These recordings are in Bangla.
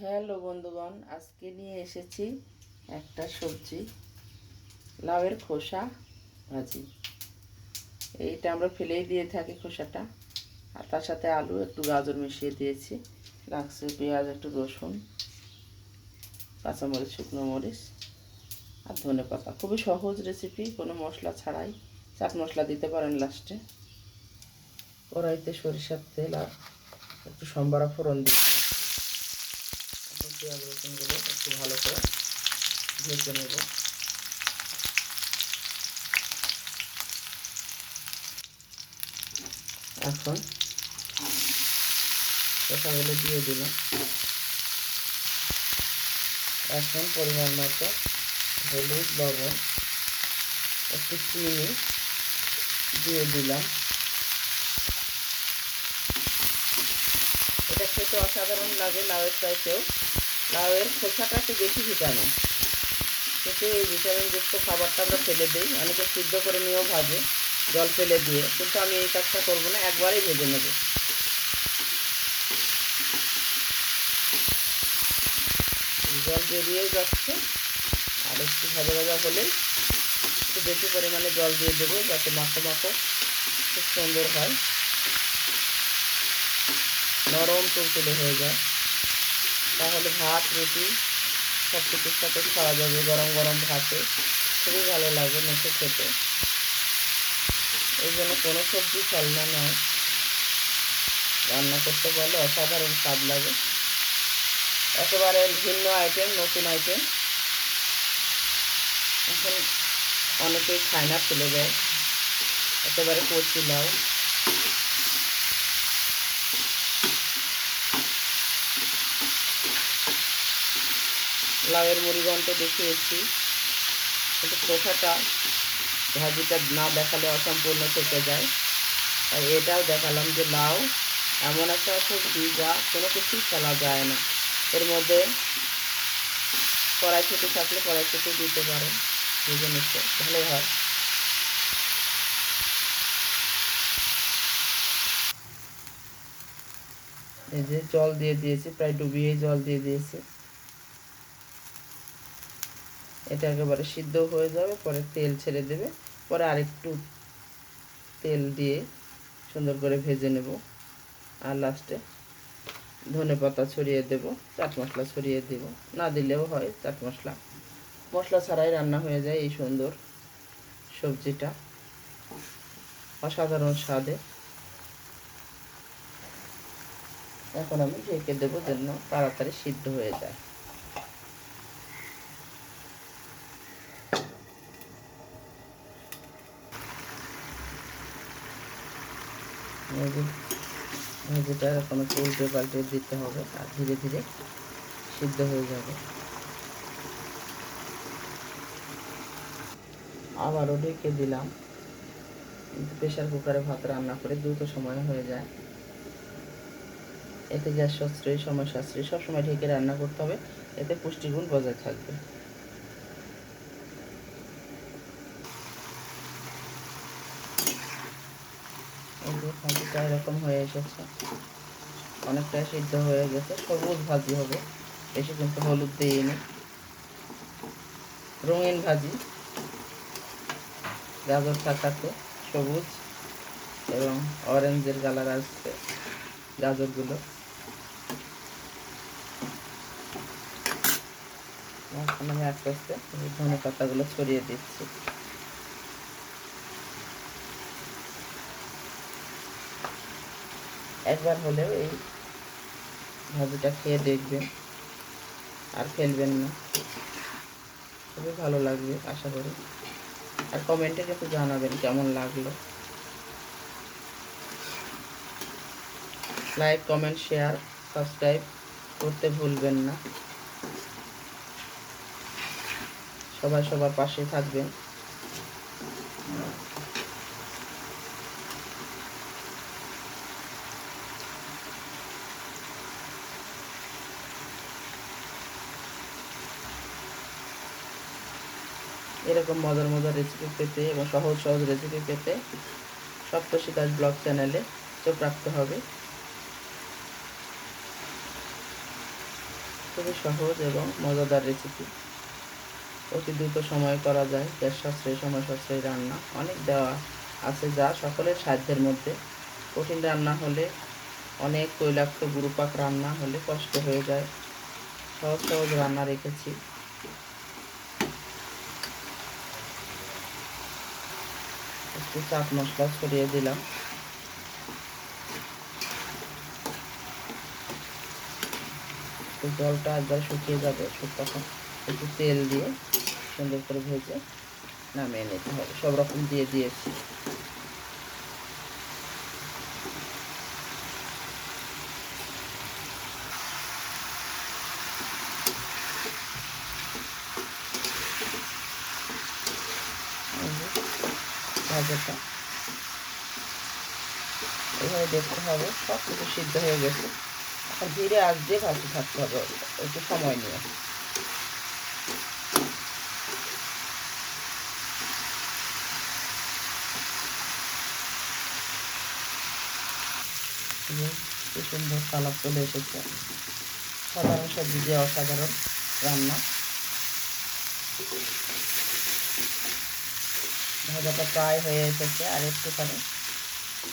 হ্যালো বন্ধুগণ, আজকে নিয়ে এসেছি একটা সবজি, লাউয়ের খোসা ভাজি। এইটা আমরা ফেলেই দিয়ে থাকি খোসাটা। আর তার সাথে আলু একটু গাজর মিশিয়ে দিয়েছি, লাগছে পেঁয়াজ, একটু রসুন, কাঁচামরিচ, শুকনো মরিচ আর ধনে পাতা। খুবই সহজ রেসিপি কোনো মশলা ছাড়াই। চাট মশলা দিতে পারেন লাস্টে। কড়াইতে সরিষার তেল আর একটু সম্বারা ফোড়ন দিয়ে পেঁয়াজ রসুনগুলো একটু ভালো করে ভেজে নেব এখন শসাগুলো দিয়ে দিলাম। এখন পরিমাণ মতো হলুদ, লবণ একটু চিনি দিয়ে দিলাম। এটা খেতে অসাধারণ লাগে, লাউয়ের চাইতেও। লাউয়ের খোসাটা একটু বেশি ভিটামিন। কিন্তু এই ভিটামিনযুক্ত খাবারটা আমরা ফেলে দিই। অনেকে সিদ্ধ করে নিয়েও ভাজে, জল ফেলে দিয়ে। কিন্তু আমি এই কাজটা করব না, একবারেই ভেজে নেব। জল বেরিয়ে যাচ্ছে। আর একটু ভাজা ভাজা হলে একটু বেশি পরিমাণে জল দিয়ে দেবো, যাতে মাখো মাখো খুব সুন্দর হয়। নরম তুলতুলে হয়ে যায়। তাহলে ভাত, রুটি সব কিছুর সাথে খাওয়া যাবে গরম গরম ভাতে। খুবই ভালো লাগে মেখে খেতে। এই জন্য কোনো সবজি ফলনা নয় রান্না করতে পারলে অসাধারণ স্বাদ লাগে। একেবারে ভিন্ন আইটেম নতুন আইটেম এখন অনেকেই খায় না, ফেলে দেয়। একেবারে কচি লাউ। লাউয়ের মুড়িগন্ট দেখিয়েছি। কিন্তু খোসাটা ভাজিটা না দেখালে অসম্পূর্ণ থেকে যায়। আর এটাও দেখালাম যে লাউ এমন একটা সবজি যা কোনো কিছুই ফেলা যায় না। এর মধ্যে কড়াইশুটি থাকলে কড়াইশুটি দিতে পারেন এই জিনিসটা ভালোই হয়। এই যে জল দিয়ে দিয়েছি, প্রায় ডুবিয়ে জল দিয়ে দিয়েছি। এটা একেবারে সিদ্ধ হয়ে যাবে, পরে তেল ছেড়ে দেবে। পরে আরেকটু তেল দিয়ে সুন্দর করে ভেজে নেব। আর লাস্টে ধনে পাতা ছড়িয়ে দেব, চাট মশলা ছড়িয়ে দেব। না দিলেও হয় চাট মশলা। মশলা ছাড়াই রান্না হয়ে যায় এই সুন্দর সবজিটা। অসাধারণ স্বাদে। এখন আমি ঢেকে দেবো যেন তাড়াতাড়ি সিদ্ধ হয়ে যায়। ভাজিটা এরকম একটু উল্টে পাল্টে দিতে হবে, আর ধীরে ধীরে সিদ্ধ হয়ে যাবে। আবারও ঢেকে দিলাম। কিন্তু প্রেশার কুকারে ভাত রান্না করে দ্রুত সময় হয়ে যায়। এতে গ্যাস সাশ্রয়ী, সময় সাশ্রয়ী, সবসময় ঢেকে রান্না করতে হবে। এতে পুষ্টিগুণ বজায় থাকবে এই ভাজিটা এরকম হয়ে এসেছে। অনেকটাই সিদ্ধ হয়ে গেছে, সবুজ ভাজি হবে। বেশি কিন্তু হলুদ দিইনি। রঙিন ভাজি। গাজর থাকাতে সবুজ এবং অরেঞ্জের কালার আসছে গাজরগুলো। আমি আস্তে আস্তে ধনে পাতাগুলো ছড়িয়ে দিচ্ছি। একবার হলেও এই ভাজিটা খেয়ে দেখবেন আর ফেলবেন না। খুবই ভালো লাগবে, আশা করি। আর কমেন্টে একটু জানাবেন কেমন লাগল। লাইক কমেন্ট শেয়ার সাবস্ক্রাইব করতে ভুলবেন না। সবাই সবার পাশে থাকবেন। এরকম মজার মজার রেসিপি পেতে এবং সহজ সহজ রেসিপি পেতে সপ্তশী দাস ব্লগ চ্যানেলে চোখ রাখতে হবে। খুবই সহজ এবং মজাদার রেসিপি অতি দ্রুত সময় করা যায়। গ্যাস সাশ্রয়ী সময় সাশ্রয়ী রান্না অনেক দেওয়া আছে যা সকলের সাধ্যের মধ্যে। কঠিন রান্না হলে অনেক তৈলাক্ত গুরুপাক রান্না হলে কষ্ট হয়ে যায়। সহজ সহজ রান্না রেখেছি। একটু চাট মশলা ছড়িয়ে দিলাম। জলটা একবার শুকিয়ে যাবে তখন একটু তেল দিয়ে সুন্দর করে ভেজে নামিয়ে নিতে হবে। সব রকম দিয়ে দিয়েছি এই যে ভাজাটা এভাবে দেখতে হবে, সব কিছু সিদ্ধ হয়ে গেছে। এখন ধীরে আজ দিয়ে ভাজতে থাকতে হবে, একটু সময় নিয়ে। কি সুন্দর কালার চলে এসেছে। সাধারণ সবজি দিয়ে অসাধারণ রান্না। ভাজাটা প্রায় হয়ে এসেছে, আর একটুখানি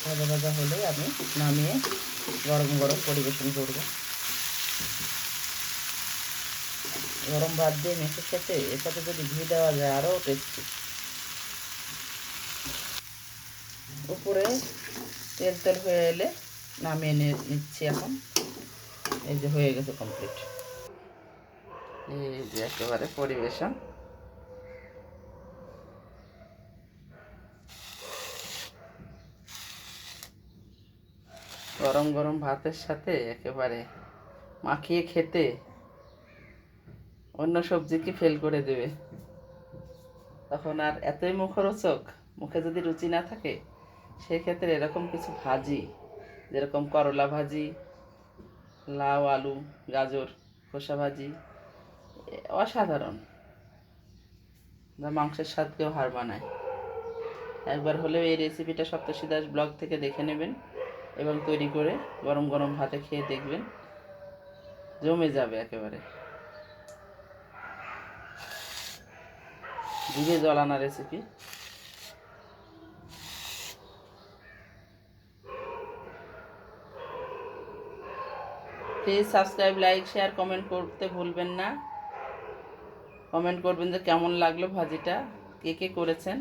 ভাজা ভাজা হলেই আমি নামিয়ে গরম গরম পরিবেশন করব। গরম ভাত দিয়ে মেখে খেতে এর সাথে যদি ঘি দেওয়া যায় আরও টেস্টি উপরে তেল তেল হয়ে এলে নামিয়ে নিয়ে নিচ্ছি এখন। এই যে হয়ে গেছে কমপ্লিট এই যে একেবারে পরিবেশন। গরম গরম ভাতের সাথে একেবারে মাখিয়ে খেতে অন্য সবজি কি ফেল করে দেবে? তখন আর এতই মুখরোচক, মুখে যদি রুচি না থাকে, সেক্ষেত্রে এরকম কিছু ভাজি, যেরকম করলা ভাজি, লাউ, আলু, গাজর, খোসা ভাজি অসাধারণ। যা মাংসের স্বাদকেও হার বানায় একবার হলেও এই রেসিপিটা সপ্তর্ষি দাস ব্লগ থেকে দেখে নেবেন। এবং তৈরি করে গরম গরম ভাতে খেয়ে দেখবেন। জমে যাবে একেবারে। জিভে জলানা recipe please subscribe like share comment করতে ভুলবেন না। কমেন্ট করবেন যে কেমন লাগল ভাজিটা, কে কে করেছেন।